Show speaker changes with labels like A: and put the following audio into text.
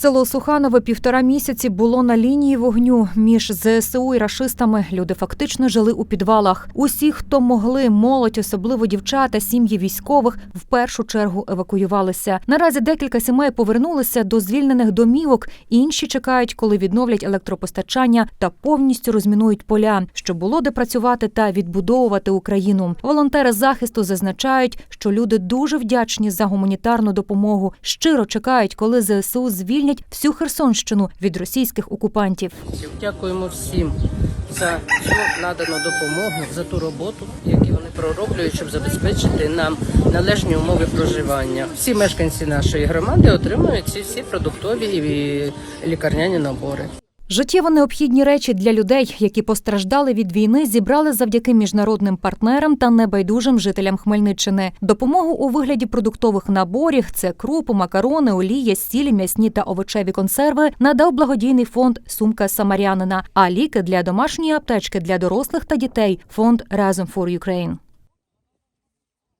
A: Село Суханове півтора місяці було на лінії вогню між ЗСУ і рашистами. Люди фактично жили у підвалах. Усі, хто могли, молодь, особливо дівчата, сім'ї військових, в першу чергу евакуювалися. Наразі декілька сімей повернулися до звільнених домівок. Інші чекають, коли відновлять електропостачання та повністю розмінують поля, щоб було де працювати та відбудовувати Україну. Волонтери захисту зазначають, що люди дуже вдячні за гуманітарну допомогу. Щиро чекають, коли ЗСУ звільнять всю Херсонщину від російських окупантів.
B: Дякуємо всім за цю надану допомогу, за ту роботу, яку вони пророблюють, щоб забезпечити нам належні умови проживання. Всі мешканці нашої громади отримують ці всі продуктові і лікарняні набори.
A: Життєво необхідні речі для людей, які постраждали від війни, зібрали завдяки міжнародним партнерам та небайдужим жителям Хмельниччини. Допомогу у вигляді продуктових наборів це крупи, макарони, олія, сіль, м'ясні та овочеві консерви надав благодійний фонд Сумка Самарянина. А ліки для домашньої аптечки для дорослих та дітей фонд Разом for Ukraine.